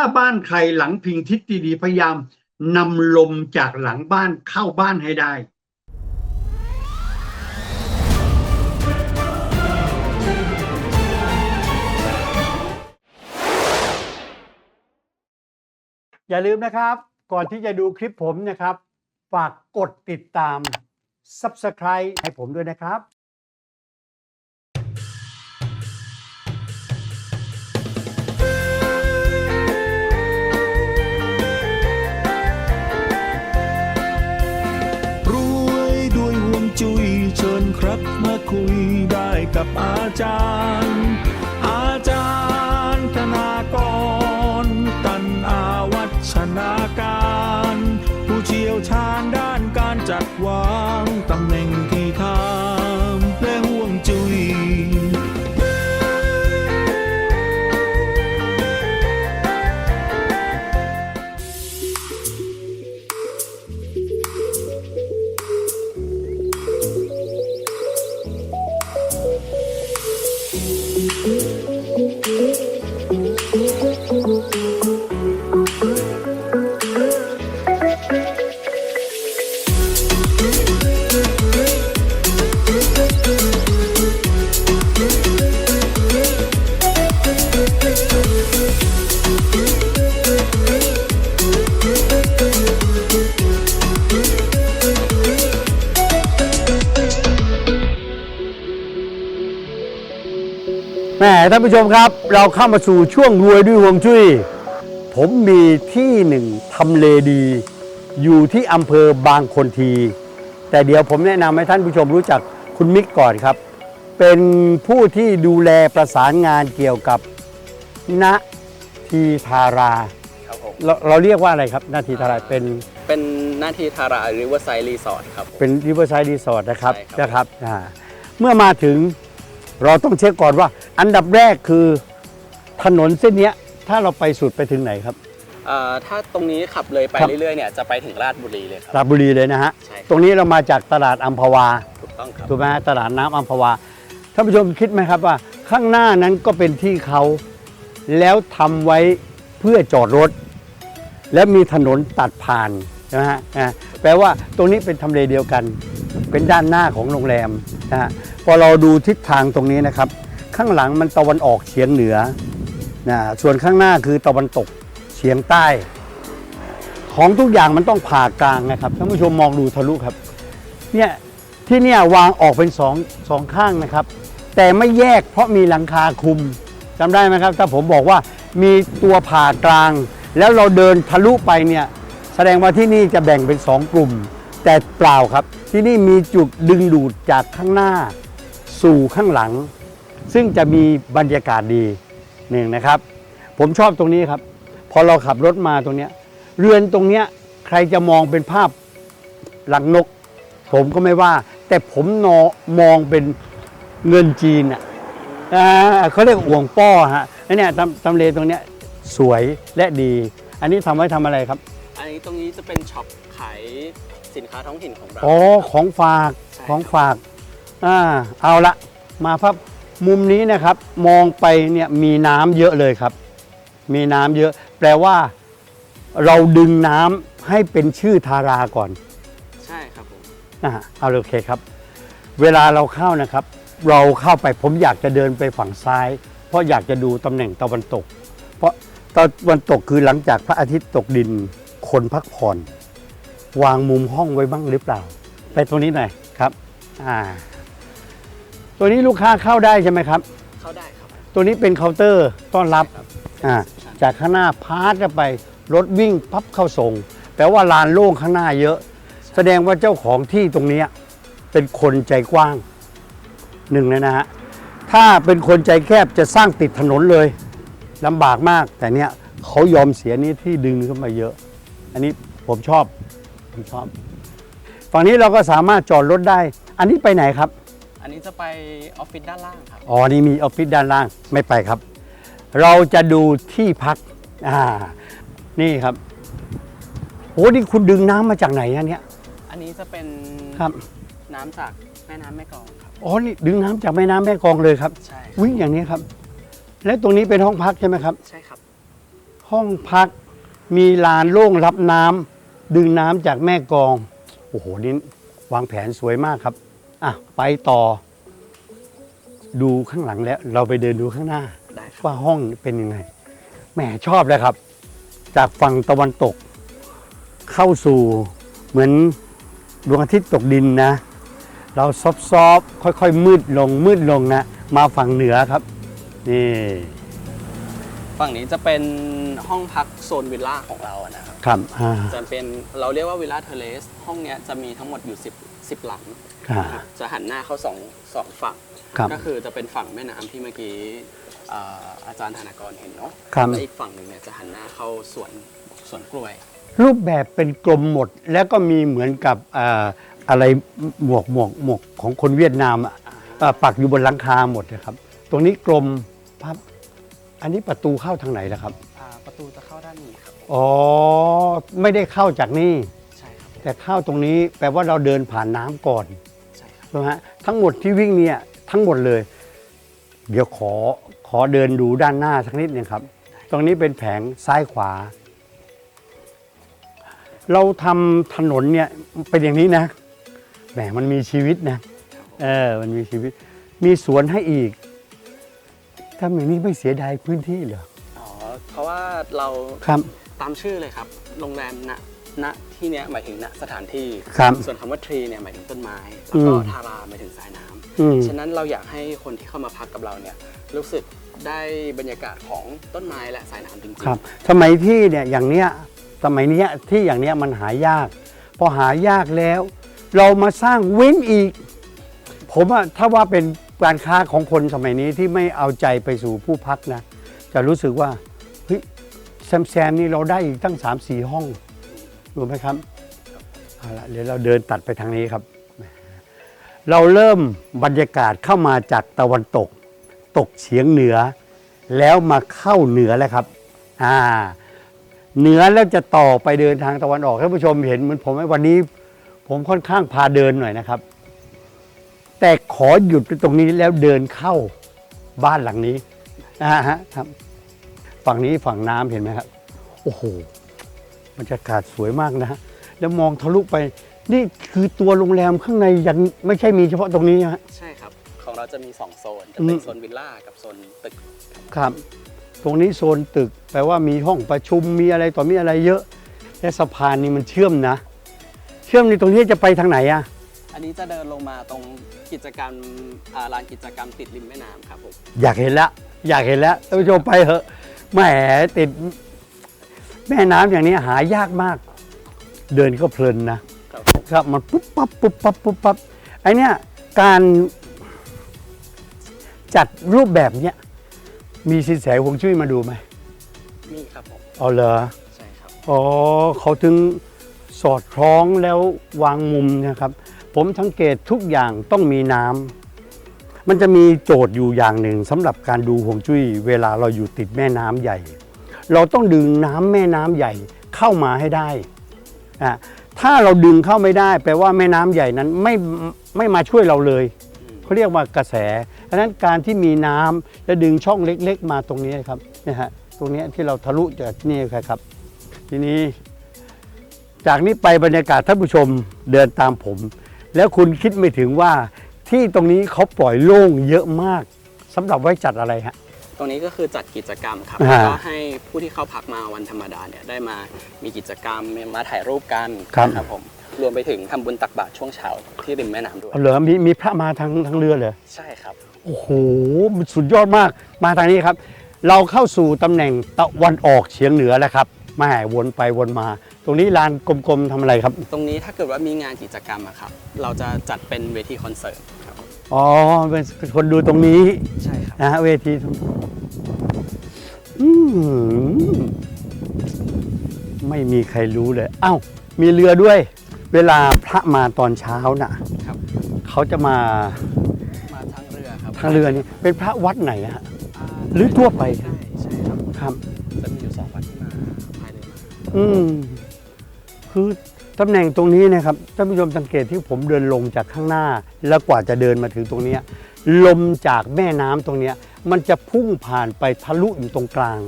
ถ้าบ้านใครหลังพิงทิศดีๆพยายามนำลมจากหลังบ้านเข้าบ้านให้ได้ อย่าลืมนะครับ ก่อนที่จะดูคลิปผมนะครับ ฝากกดติดตาม Subscribe ให้ผมด้วยนะครับ รับมาคุยได้กับอาจารย์ ท่านผู้ชมครับ เราเข้ามาสู่ช่วงรวยด้วยห่วงจุ้ย ผมมีที่หนึ่งทำเลดี อยู่ที่อำเภอบางคนที แต่เดี๋ยวผมแนะนำให้ท่านผู้ชมรู้จักคุณมิกก่อนครับ เป็นผู้ที่ดูแลประสานงานเกี่ยวกับณทีทารา ครับผมเราเราเรียกว่าอะไรครับนาทีทาราเป็นเป็นหน้าที่ทาราหรือว่าไซรีสอร์ทครับผม เป็นริเวอร์ไซด์รีสอร์ทนะครับใช่ครับ นะครับอ่าเมื่อมาถึง เราต้องเช็คก่อนว่า อันดับแรกคือถนนเส้นเนี้ย ถ้าเราไปสุดไปถึงไหนครับ เอ่อถ้าตรงนี้ขับเลยไปครับ เรื่อยๆเนี่ยจะไปถึงราชบุรีเลยครับราชบุรีเลยนะฮะ ใช่ครับ ตรงนี้เรามาจากตลาดอัมพวา ถูกต้องครับ ถูกไหมฮะตลาดน้ำอัมพวาท่านผู้ชมคิดไหมครับว่า ข้างหน้านั้นก็เป็นที่เขาแล้วทำไว้เพื่อจอดรถ แล้วมีถนนตัดผ่านนะฮะอ่าแปลว่าตรงนี้เป็นทำเลเดียวกัน เป็นด้านหน้าของโรงแรม นะฮะพอเราดูทิศทางตรงนี้นะครับ ข้างหลังมันตะวันออกเฉียงเหนือนะส่วนข้างหน้าคือตะวันตกเฉียงใต้ ของทุกอย่างมันต้องผ่ากลางนะครับท่านผู้ชมมองดูทะลุครับเนี่ยที่เนี่ยวางออกเป็นสองสองข้างนะครับ แต่ไม่แยกเพราะมีหลังคาคุมจำได้ไหมครับ ถ้าผมบอกว่ามีตัวผ่ากลาง แล้วเราเดินทะลุไปเนี่ยแสดงว่าที่นี่จะแบ่งเป็นสองกลุ่ม แต่เปล่าครับที่นี่มีจุดดึงดูดจากข้างหน้าสู่ข้างหลัง ซึ่งจะมีบรรยากาศดีหนึ่งนะครับ ผมชอบตรงนี้ครับ พอเราขับรถมาตรงเนี้ยเรือนตรงเนี้ยใครจะมองเป็นภาพหลังนก ผมก็ไม่ว่า แต่ผมนอมองเป็นเงินจีนอะเขาเรียกอ่วงป้อฮะแล้วเนี่ยตำตำเลตรงเนี้ยสวยและดี อันนี้ทำไว้ทำอะไรครับ อันนี้ตรงนี้จะเป็นช็อปขาย สินค้าท้องถิ่นของเรา อ๋อของฝากใช่ ของฝากอ่าเอาละมาพับมุมนี้นะครับ มองไปเนี่ยมีน้ำเยอะเลยครับ มีน้ำเยอะ แปลว่า เราดึงน้ำให้เป็นชื่อทาราก่อน ใช่ครับผมนะฮะเอาโอเคครับ เวลาเราเข้านะครับ เราเข้าไปผมอยากจะเดินไปฝั่งซ้าย เพราะอยากจะดูตำแหน่งตะวันตก เพราะตะวันตกคือหลังจากพระอาทิตย์ตกดินคนพักผ่อน วางมุมห้องไว้บ้างหรือเปล่า ไปตรงนี้หน่อยครับอ่าตัวนี้ลูกค้าเข้าได้ใช่ไหมครับ เข้าได้ครับ ตัวนี้เป็นเคาน์เตอร์ต้อนรับครับอ่าจากข้างหน้าพาร์ทจะไปรถวิ่งพับเข้าส่งแปลว่าลานโล่งข้างหน้าเยอะ แสดงว่าเจ้าของที่ตรงเนี้ยเป็นคนใจกว้างหนึ่งเลยนะฮะถ้าเป็นคนใจแคบจะสร้างติดถนนเลยลำบากมาก แต่เนี้ยเขายอมเสียนี้ที่ดึงขึ้นมาเยอะ อันนี้ผมชอบ ผมชอบฝั่งนี้เราก็สามารถจอดรถได้ อันนี้ไปไหนครับ อันนี้จะไปออฟฟิศด้านล่างครับ อ๋อ นี่มีออฟฟิศด้านล่างไม่ไปครับ เราจะดูที่พัก อ่า นี่ครับ โอ้นี่คุณดึงน้ำมาจากไหนอะเนี่ยอันนี้จะเป็นครับ น้ำจากแม่น้ำแม่กลองครับ อ๋อ นี่ดึงน้ำจากแม่น้ำแม่กลองเลยครับ ใช่วิ่งอย่างนี้ครับ และตรงนี้เป็นห้องพักใช่ไหมครับ ใช่ครับ ห้องพักมีลานโล่งรับน้ำ ดึงน้ำจากแม่กลองโอ้โหนี่วางแผนสวยมากครับอะไปต่อ ดูข้างหลังแล้ว เราไปเดินดูข้างหน้า ได้ครับว่าห้องเป็นยังไงแหมชอบเลยครับ จากฝั่งตะวันตก เข้าสู่เหมือนดวงอาทิตย์ตกดินนะ เราซอฟๆค่อยๆ มืดลงมืดลงนะ มาฝั่งเหนือครับ นี่ ฝั่งนี้จะเป็นห้องพักโซนวิลล่าของเราอะนะครับ ครับอ่าจะเป็นเราเรียกว่าวิลล่าเทเลส ห้องเนี้ยจะมีทั้งหมดอยู่ 10 10หลัง อ่านะครับจะหันหน้าเข้าสองสองฝั่ง ครับ ก็คือจะเป็นฝั่งแม่น้ำที่เมื่อกี้อ่าอาจารย์ธนากรเห็นเนาะครับ และอีกฝั่งหนึ่งเนี่ยจะหันหน้าเข้าสวนสวนกล้วย รูปแบบเป็นกลมหมด แล้วก็มีเหมือนกับอ่าอะไรหมวกหมวกหมวกของคนเวียดนามอะอ่าปักอยู่บนหลังคาหมดนะครับ ตรงนี้กลมพับ อันนี้ประตูเข้าทางไหนล่ะครับ อ่าประตูจะเข้าด้านนี้ครับอ๋อ ไม่ได้เข้าจากนี่ ใช่ครับแต่เข้าตรงนี้แปลว่าเราเดินผ่านน้ำก่อนใช่ครับ ใช่ไหมฮะทั้งหมดที่วิ่งเนี่ยทั้งหมดเลย เดี๋ยวขอขอเดินดูด้านหน้าสักนิดหนึงครับ ตรงนี้เป็นแผงซ้ายขวา เราทำถนนเนี่ยเป็นอย่างนี้นะแหมมันมีชีวิตนะเออมันมีชีวิต มีสวนให้อีก ทำอย่างนี้ไม่เสียดายพื้นที่เหรอ อ๋อ เพราะว่าเราครับตามชื่อเลยครับ โรงแรมณณที่เนี้ยหมายถึงณสถานที่ ครับส่วนคำว่าทรีเนี่ยหมายถึงต้นไม้ แล้วก็อืม ทาราหมายถึงสายน้ำ อืม ฉะนั้นเราอยากให้คนที่เข้ามาพักกับเราเนี่ยรู้สึกได้บรรยากาศของต้นไม้และสายน้ำจริงๆครับสมัยที่เนี่ยอย่างเนี้ยสมัยเนี้ยที่อย่างเนี้ยมันหายาก พอหายากแล้ว เรามาสร้างเว้นอีก ผมอะถ้าว่าเป็น การค้าของคนสมัยนี้ที่ไม่เอาใจไปสู่ผู้พักนะ จะรู้สึกว่าเฮ้ยแซมแซมนี่เราได้อีกตั้ง3ามสี่ห้องรู้ไหมครับเอาละเดี๋ยวเราเดินตัดไปทางนี้ครับ เราเริ่มบรรยากาศเข้ามาจากตะวันตก ตกเฉียงเหนือ แล้วมาเข้าเหนือแล้วครับอ่าเหนือแล้วจะต่อไปเดินทางตะวันออกท่านผู้ชมเห็นเหมือนผมไหมวันนี้ ผมค่อนข้างพาเดินหน่อยนะครับ แต่ขอหยุดตรงนี้แล้วเดินเข้าบ้านหลังนี้นะฮะครับ ฝั่งนี้ฝั่งน้ำเห็นไหมครับ โอ้โหบรรยากาศสวยมากนะฮะแล้วมองทะลุไป นี่คือตัวโรงแรมข้างในยังไม่ใช่มีเฉพาะตรงนี้นะฮะใช่ครับ ของเราจะมี 2 โซนจะอืเป็นมโซนวิลล่ากับโซนตึกครับ ตรงนี้โซนตึกแปลว่ามีห้องประชุมมีอะไรต่อมีอะไรเยอะ และสะพานนี่มันเชื่อมนะ เชื่อมในตรงนี้จะไปทางไหนอะ อันนี้จะเดินลงมาตรงกิจกรรมอ่าลานกิจกรรมติดริมแม่น้ำครับผมอยากเห็นละอยากเห็นแล้วท่านผู้ชมไปเถอะแหมติด แม่น้ำอย่างนี้หายากมาก เดินก็เพลินนะ ครับครับมันปุ๊บปั๊บปุ๊บปั๊บปุ๊บปั๊บไอเนี้ยการจัดรูปแบบเนี้ยมีสินแสหวงจุ้ยมาดูไหมนี่ครับผมเอาเหรอใช่ครับ อ๋อเขาถึงสอดคล้องแล้ววางมุมนะครับ ผมสังเกตทุกอย่างต้องมีน้ำมันจะมีโจทย์อยู่อย่างหนึ่งสำหรับการดูห่วงจุ้ยเวลาเราอยู่ติดแม่น้ำใหญ่ เราต้องดึงน้ำแม่น้ำใหญ่เข้ามาให้ได้อะถ้าเราดึงเข้าไม่ได้ แปลว่าแม่น้ำใหญ่นั้นไม่ไม่มาช่วยเราเลยเขาเรียกว่ากระแสดังนั้นการที่มีน้ำและดึงช่องเล็ก ๆ มาตรงนี้ครับนะฮะตรงนี้ที่เราทะลุจากนี่ครับ ทีนี้ จากนี้ไปบรรยากาศท่านผู้ชมเดินตามผม แล้วคุณคิดไม่ถึงว่าที่ตรงนี้เขาปล่อยโล่งเยอะมากสำหรับไว้จัดอะไรฮะ ตรงนี้ก็คือจัดกิจกรรมครับอ่าแล้วก็ให้ผู้ที่เข้าพักมาวันธรรมดาเนี่ยได้มามีกิจกรรมมาถ่ายรูปกันครับนะครับผมรวมไปถึงทำบุญตักบาตรช่วงเช้าที่ริมแม่น้ำด้วยเอาเหรอมีมีพระมาทางทางเรือเลยใช่ครับ โอ้โห มันสุดยอดมาก มาทางนี้ครับ เราเข้าสู่ตำแหน่งตะวันออกเฉียงเหนือแล้วครับ แม่วนไปวนมา ตรงนี้ลานกลมๆทำอะไรครับ ตรงนี้ถ้าเกิดว่ามีงานกิจกรรมอะครับ เราจะจัดเป็นเวทีคอนเสิร์ตครับ อ๋อเป็นคนดูตรงนี้ใช่ครับ นะฮะเวทีตรงอืมไม่มีใครรู้เลย เอ้า มีเรือด้วย เวลาพระมาตอนเช้าน่ะครับ เขาจะมามาทางเรือครับทางเรือนี่เป็นพระวัดไหนอะฮะาหรือทั่วไป ใช่ อมาอืมคือตำแหน่งตรงนี้นะครับท่านผู้ชมสังเกตที่ผมเดินลงจากข้างหน้า แล้วกว่าจะเดินมาถึงตรงเนี้ยลมจากแม่น้ำตรงเนี้ยมันจะพุ่งผ่านไปทะลุอยู่ตรงกลาง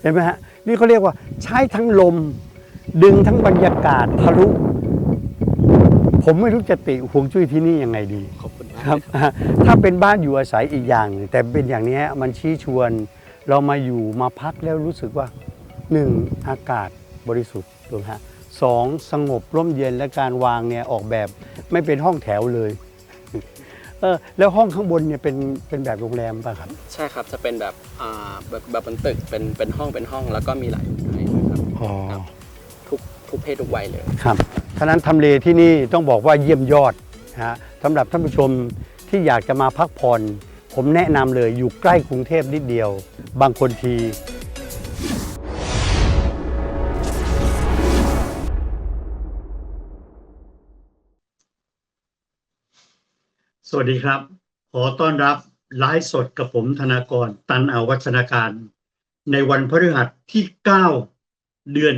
เห็นไหมฮะนี่เขาเรียกว่าใช้ทั้งลม ดึงทั้งบรรยากาศทะลุ ผมไม่รู้จะติหวงจุ้ยที่นี่ยังไงดี ขอบคุณมากครับถ้าเป็นบ้านอยู่อาศัยอีกอย่างหนึ่งแต่เป็นอย่างนี้มันชี้ชวน เรามาอยู่มาพักแล้วรู้สึกว่าหนึ่งอากาศ บริสุทธิ์ถูกไหมฮะสองสงบร่มเย็นและการวางเนี่ยออกแบบไม่เป็นห้องแถวเลยเออแล้วห้องข้างบนเนี่ยเป็นเป็นแบบโรงแรมป่ะครับ ใช่ครับจะเป็นแบบอ่าแบบแบบบนตึกเป็นเป็นห้องเป็นห้องแล้วก็มีหลายให้ด้วยครับอ๋อ ครับทุกทุกเพศทุกวัยเลย ครับฉะนั้นทำเลที่นี่ต้องบอกว่าเยี่ยมยอดนะฮะสำหรับท่านผู้ชมที่อยากจะมาพักผ่อน ผมแนะนำเลยอยู่ใกล้กรุงเทพนิดเดียว บางคนที สวัสดีครับ ขอต้อนรับไลฟ์สดกับผมธนากร ตันอาวัฒนาการ ในวันพฤหัสที่ 9 เดือน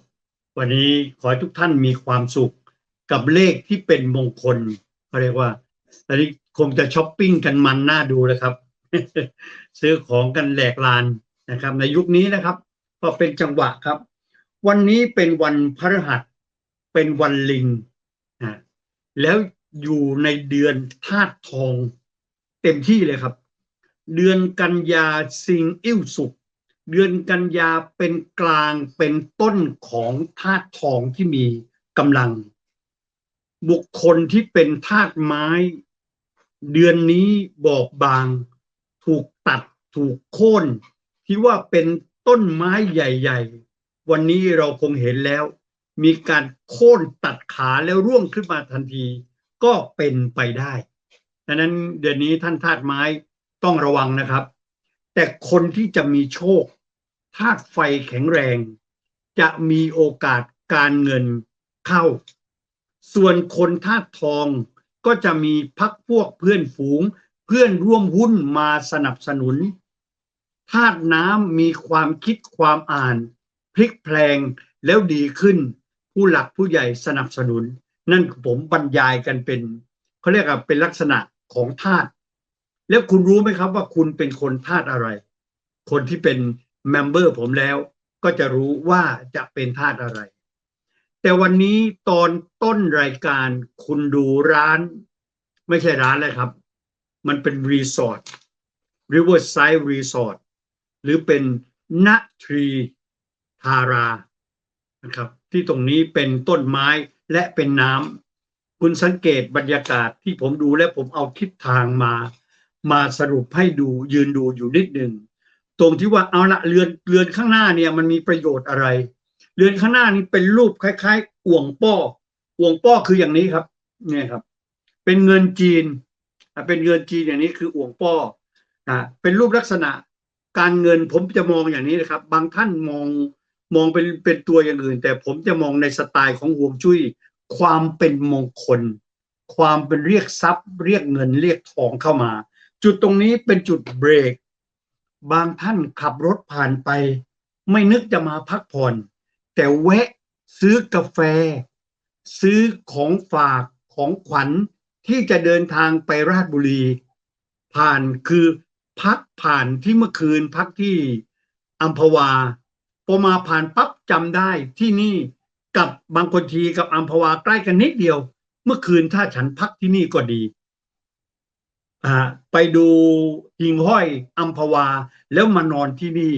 9 วันนี้ขอให้ทุกท่านมีความสุขกับเลขที่เป็นมงคลเขาเรียกว่าตอนนี้คงจะช้อปปิ้งกันมันน่าดูเลยครับ ซื้อของกันแหลกลานนะครับ ในยุคนี้นะครับก็เป็นจังหวะครับ วันนี้เป็นวันพฤหัสเป็นวันลิงนะแล้ว อยู่ในเดือนธาตุทองเต็มที่เลยครับ เดือนกันยาสิงอิ่วสุกเดือนกันยาเป็นกลางเป็นต้นของธาตุทองที่มีกำลัง บุคคลที่เป็นธาตุไม้ เดือนนี้บอบบาง ถูกตัดถูกโค่นที่ว่าเป็นต้นไม้ใหญ่ ๆ วันนี้เราคงเห็นแล้ว มีการโค่นตัดขาแล้วร่วงขึ้นมาทันที ก็เป็นไปได้ดังนั้นเดือนนี้ท่านธาตุไม้ต้องระวังนะครับ แต่คนที่จะมีโชคธาตุไฟแข็งแรง จะมีโอกาสการเงินเข้า ส่วนคนธาตุทองก็จะมีพักพวกเพื่อนฝูง เพื่อนร่วมหุ้นมาสนับสนุนธาตุน้ำมีความคิดความอ่าน พลิกแพลงแล้วดีขึ้น ผู้หลักผู้ใหญ่สนับสนุน นั่นผมบรรยายกันเป็นเขาเรียกว่าเป็นลักษณะของธาตุแล้วคุณรู้ไหมครับว่าคุณเป็นคนธาตุอะไร คนที่เป็นเมมเบอร์ผมแล้วก็จะรู้ว่าจะเป็นธาตุอะไร แต่วันนี้ตอนต้นรายการคุณดูร้าน ไม่ใช่ร้านเลยครับ มันเป็นรีสอร์ท Riverside Resort หรือเป็นณทรีทารานะครับ ที่ตรงนี้เป็นต้นไม้ และเป็นน้ำคุณสังเกตบรรยากาศที่ผมดูและผมเอาทิศทางมา มาสรุปให้ดูยืนดูอยู่นิดหนึ่งตรงที่ว่าเอาละเรือนเรือนข้างหน้าเนี่ยมันมีประโยชน์อะไร เรือนข้างหน้านี้เป็นรูปคล้ายๆอ่วงป้ออ่วงป้อคืออย่างนี้ครับ เนี่ยครับ เป็นเงินจีนอะเป็นเงินจีนอย่างนี้คืออ่วงป้ออะเป็นรูปลักษณะการเงินผมจะมองอย่างนี้นะครับ บางท่านมอง มองเป็นเป็นตัวอย่างอื่น แต่ผมจะมองในสไตล์ของห่วงจุ้ยความเป็นมงคล ความเป็นเรียกทรัพย์ เรียกเงินเรียกทองเข้ามา จุดตรงนี้เป็นจุดเบรก บางท่านขับรถผ่านไป ไม่นึกจะมาพักผ่อน แต่แวะซื้อกาแฟ ซื้อของฝากของขวัญที่จะเดินทางไปราชบุรี ผ่านคือพักผ่านที่เมื่อคืนพักที่อัมพวา พอมาผ่านปั๊บจำได้ที่นี่กับบางคนทีกับอัมพวาใกล้กันนิดเดียว เมื่อคืนถ้าฉันพักที่นี่ก็ดีอ่าไปดูหิงห้อยอัมพวาแล้วมานอนที่นี่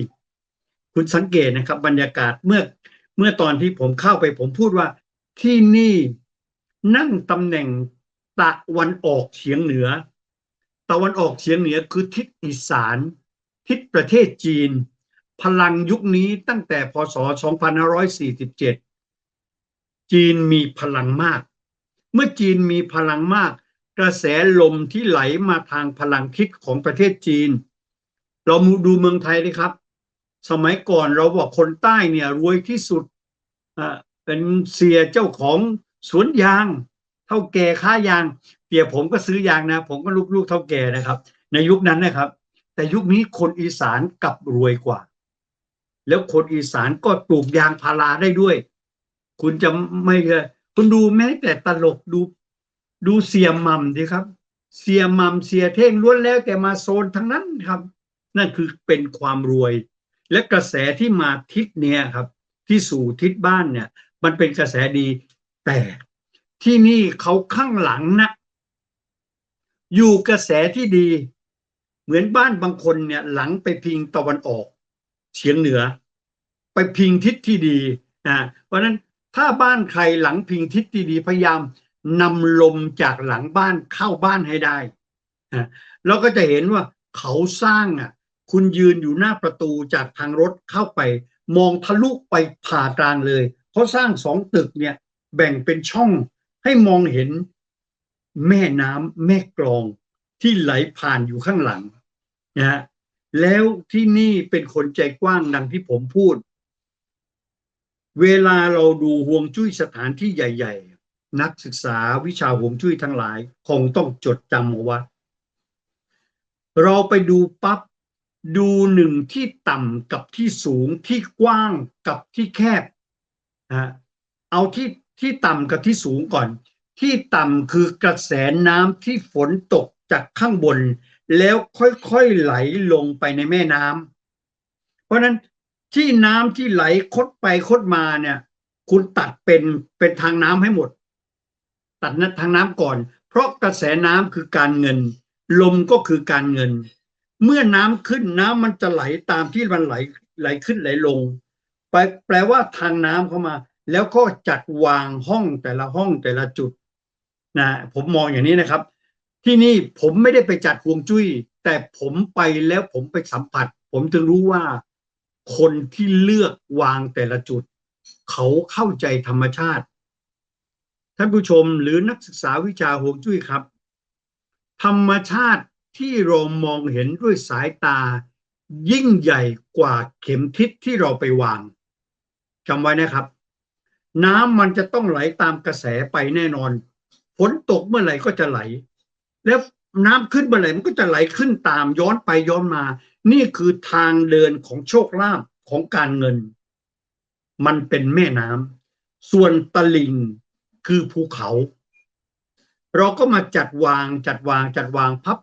คุณสังเกตนะครับ บรรยากาศเมื่อเมื่อตอนที่ผมเข้าไปผมพูดว่าที่นี่นั่งตำแหน่งตะวันออกเฉียงเหนือ ตะวันออกเฉียงเหนือคือทิศอีสาน ทิศประเทศจีน พลังยุคนี้ตั้งแต่พศ 2547 จีนมีพลังมาก เมื่อจีนมีพลังมาก กระแสลมที่ไหลมาทางพลังทิศของประเทศจีน เรามาดูเมืองไทยดิครับ สมัยก่อนเราบอกคนใต้เนี่ยรวยที่สุดเป็นเสียเจ้าของสวนยาง เท่าแก่ค้ายางเปียผมก็ซื้อยางนะ ผมก็ลูกๆเท่าแก่นะครับ ในยุคนั้นนะครับ แต่ยุคนี้คนอีสานกลับรวยกว่า แล้วคนอีสานก็ปลูกยางพาราได้ด้วย คุณจะไม่เชื่อคุณดูแม้แต่ตลกดูดูเสียมัมดิครับ เสียมัมเสียเท่งล้วนแล้วแต่มาโซนทั้งนั้นครับ นั่นคือเป็นความรวย และกระแสที่มาทิศเนี่ยครับ ที่สู่ทิศบ้านเนี่ย มันเป็นกระแสดี แต่ที่นี่เขาข้างหลังนะอยู่กระแสที่ดี เหมือนบ้านบางคนเนี่ยหลังไปพิงตะวันออก เฉียงเหนือ ไปพิงทิศที่ดีนะเพราะนั้นถ้าบ้านใครหลังพิงทิศที่ดีพยายามนำลมจากหลังบ้านเข้าบ้านให้ได้นะเราก็จะเห็นว่าเขาสร้างอะ คุณยืนอยู่หน้าประตูจากทางรถเข้าไป มองทะลุไปผ่ากลางเลยเขาสร้างสองตึกเนี่ย แบ่งเป็นช่องให้มองเห็นแม่น้ำแม่กลองที่ไหลผ่านอยู่ข้างหลังนะฮะ แล้วที่นี่เป็นคนใจกว้างดังที่ผมพูด เวลาเราดูห่วงจุ้ยสถานที่ใหญ่ ๆ นักศึกษาวิชาห่วงจุ้ยทั้งหลาย คงต้องจดจำเอาไว้เราไปดูปั๊บดูหนึ่งที่ต่ำกับที่สูงที่กว้างกับที่แคบนะเอาที่ที่ต่ำกับที่สูงก่อน ที่ต่ำคือกระแสน้ำที่ฝนตก จากข้างบนแล้วค่อยๆไหลลงไปในแม่น้ำเพราะฉะนั้นที่น้ำที่ไหลคดไปคดมาเนี่ย คุณตัดเป็นเป็นทางน้ำให้หมด ตัดนทางน้ำก่อน เพราะกระแสน้ำคือการเงิน ลมก็คือการเงิน เมื่อน้ำขึ้นน้ำมันจะไหลตามที่มันไหลไหลขึ้นไหลลงแปแปลว่าทางน้ำเข้ามา แล้วก็จัดวางห้องแต่ละห้องแต่ละจุดนะผมมองอย่างนี้นะครับ ที่นี่ผมไม่ได้ไปจัดฮวงจุ้ย แต่ผมไปแล้วผมไปสัมผัส ผมถึงรู้ว่า คนที่เลือกวางแต่ละจุด เขาเข้าใจธรรมชาติ ท่านผู้ชมหรือนักศึกษาวิชาฮวงจุ้ยครับ ธรรมชาติที่เรามองเห็นด้วยสายตา ยิ่งใหญ่กว่าเข็มทิศที่เราไปวางจำไว้นะครับ น้ำมันจะต้องไหลตามกระแสไปแน่นอนฝนตกเมื่อไหร่ก็จะไหล แล้วน้ำขึ้นมื่อไหร่มันก็จะไหลขึ้นตามย้อนไปย้อนมา นี่คือทางเดินของโชคลาภของการเงิน มันเป็นแม่น้ำส่วนตลิ่งคือภูเขา เราก็มาจัดวางจัดวางจัดวางพับ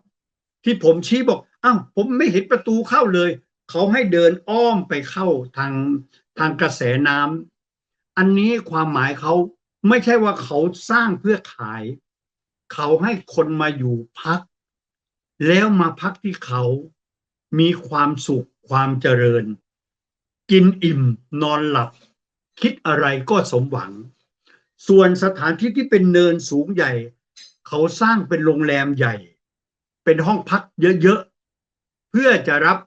ที่ผมชี้บอกอ้าวผมไม่เห็นประตูเข้าเลย เขาให้เดินอ้อมไปเข้าทางทางกระแสน้ำอันนี้ความหมายเขาไม่ใช่ว่าเขาสร้างเพื่อขาย เขาให้คนมาอยู่พัก แล้วมาพักที่เขามีความสุขความเจริญ กินอิ่มนอนหลับ คิดอะไรก็สมหวัง ส่วนสถานที่ที่เป็นเนินสูงใหญ่ เขาสร้างเป็นโรงแรมใหญ่ เป็นห้องพักเยอะๆ เพื่อจะรับ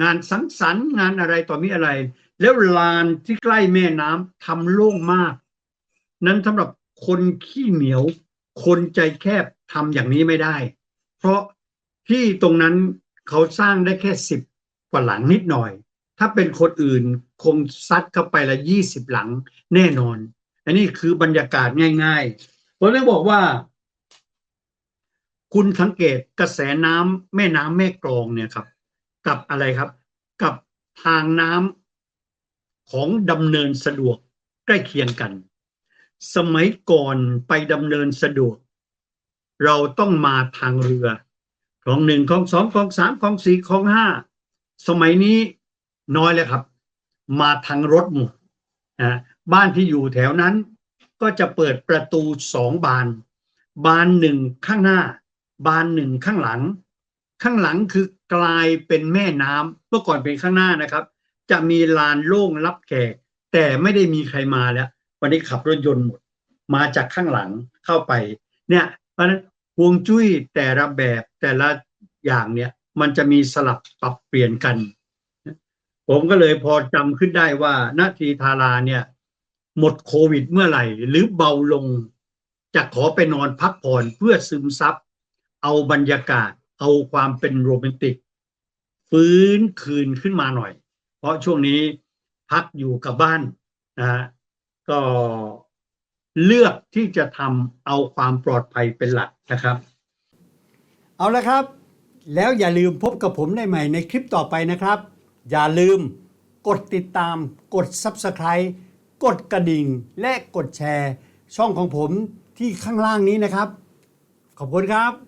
งานสังสรรค์งานอะไรต่อมีอะไร แล้วลานที่ใกล้แม่น้ำทำโล่งมาก นั้นสำหรับคนขี้เหนียว คนใจแคบทำอย่างนี้ไม่ได้ เพราะที่ตรงนั้นเขาสร้างได้แค่สิบกว่าหลังนิดหน่อย ถ้าเป็นคนอื่นคงซัดเข้าไปละยี่สิบหลังแน่นอน อันนี้คือบรรยากาศง่ายๆผมเลยบอกว่า คุณสังเกตกระแสน้ำแม่น้ำแม่กลองเนี่ยครับ กับอะไรครับ กับทางน้ำของดำเนินสะดวกใกล้เคียงกัน สมัยก่อนไปดำเนินสะดวก เราต้องมาทางเรือของหนึ่งของสองของสามของสี่ของห้าสมัยนี้น้อยเลยครับ มาทางรถหมดนะบ้านที่อยู่แถวนั้น ก็จะเปิดประตูสองบาน บานหนึ่งข้างหน้า บานหนึ่งข้างหลัง ข้างหลังคือกลายเป็นแม่น้ำเมื่อก่อนเป็นข้างหน้านะครับ จะมีลานโล่งรับแขกแต่ไม่ได้มีใครมาแล้ว วันนี้ขับรถยนต์หมดมาจากข้างหลังเข้าไป เนี่ยเพราะฉะนั้นฮวงจุ้ยแต่ละแบบแต่ละอย่างเนี่ย มันจะมีสลับปรับเปลี่ยนกัน ผมก็เลยพอจำขึ้นได้ว่านาทีทาราเนี่ย หมดโควิดเมื่อไหร่ หรือเบาลง จะขอไปนอนพักผ่อนเพื่อซึมซับ เอาบรรยากาศ เอาความเป็นโรแมนติก ฟื้นคืนขึ้นมาหน่อย เพราะช่วงนี้พักอยู่กับบ้านนะฮะ ก็เลือกที่จะทำเอาความปลอดภัยเป็นหลักนะครับ เอาละครับ แล้วอย่าลืมพบกับผมได้ใหม่ในคลิปต่อไปนะครับ อย่าลืมกดติดตาม กด Subscribe กดกระดิ่ง และกดแชร์ ช่องของผมที่ข้างล่างนี้นะครับ ขอบคุณครับ